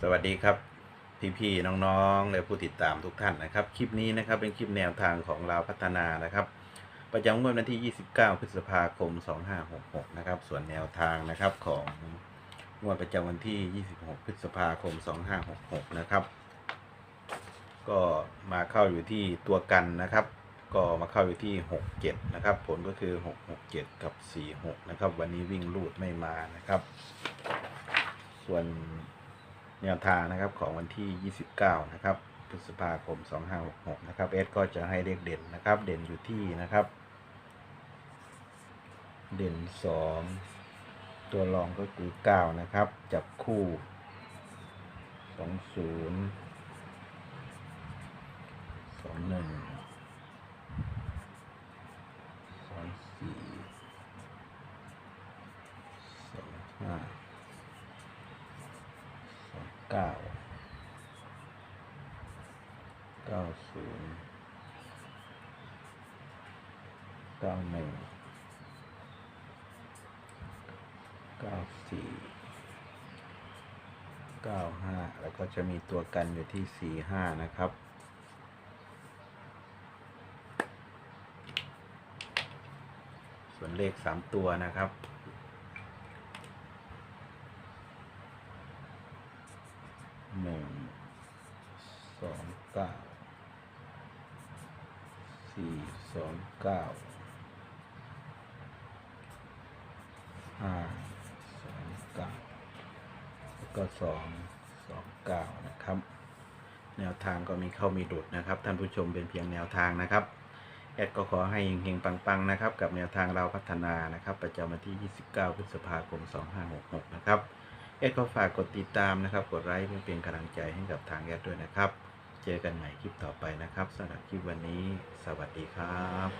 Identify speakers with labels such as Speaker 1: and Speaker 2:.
Speaker 1: สวัสดีครับ พี่ๆน้องๆและผู้ติดตามทุกท่านนะครับ คลิปนี้นะครับเป็นคลิปแนวทางของเราพัฒนานะครับ ประจำงวดวันที่ 29 พฤษภาคม 2566 นะครับ ส่วนแนวทางนะครับของงวดประจำวันที่ 26 พฤษภาคม 2566 นะครับ ก็มาเข้าอยู่ที่ตัวกันนะครับ ก็มาเข้าอยู่ที่ 67 นะครับ ผลก็คือ 667 กับ 46 นะครับ วันนี้วิ่งลูดไม่มานะครับ ส่วน แนวทางนะครับของวันที่ 29 นะครับพฤษภาคม 2566 นะครับเอสก็จะให้เลขเด่นนะครับ เด่นอยู่ที่นะครับ เด่น 2 ตัวรองก็คือ 9 นะครับ จับคู่ 20 21 24 25 สอง เก้าเก้าศูนย์เก้าหนึ่งเก้าสี่เก้าห้าแล้วก็จะมีตัวกันอยู่ที่สี่ห้านะครับส่วนเลขสามตัวนะครับ หนึ่งสองเก้าสี่สองเก้าห้าสองเก้าแล้วก็สองสองเก้านะครับ แนวทางก็มีเข้ามีดุดนะครับ ท่านผู้ชมเป็นเพียงแนวทางนะครับแอดก็ขอให้เฮงๆปังๆนะครับ กับแนวทางเราพัฒนานะครับ ประจำวันที่ 29 พฤษภาคม 2566 นะครับ แอดก็ฝากกดติดตามนะครับ กดไลค์เพื่อเป็นกำลังใจให้กับทางแอดด้วยนะครับ เจอกันใหม่คลิปต่อไปนะครับสำหรับคลิปวันนี้ สวัสดีครับ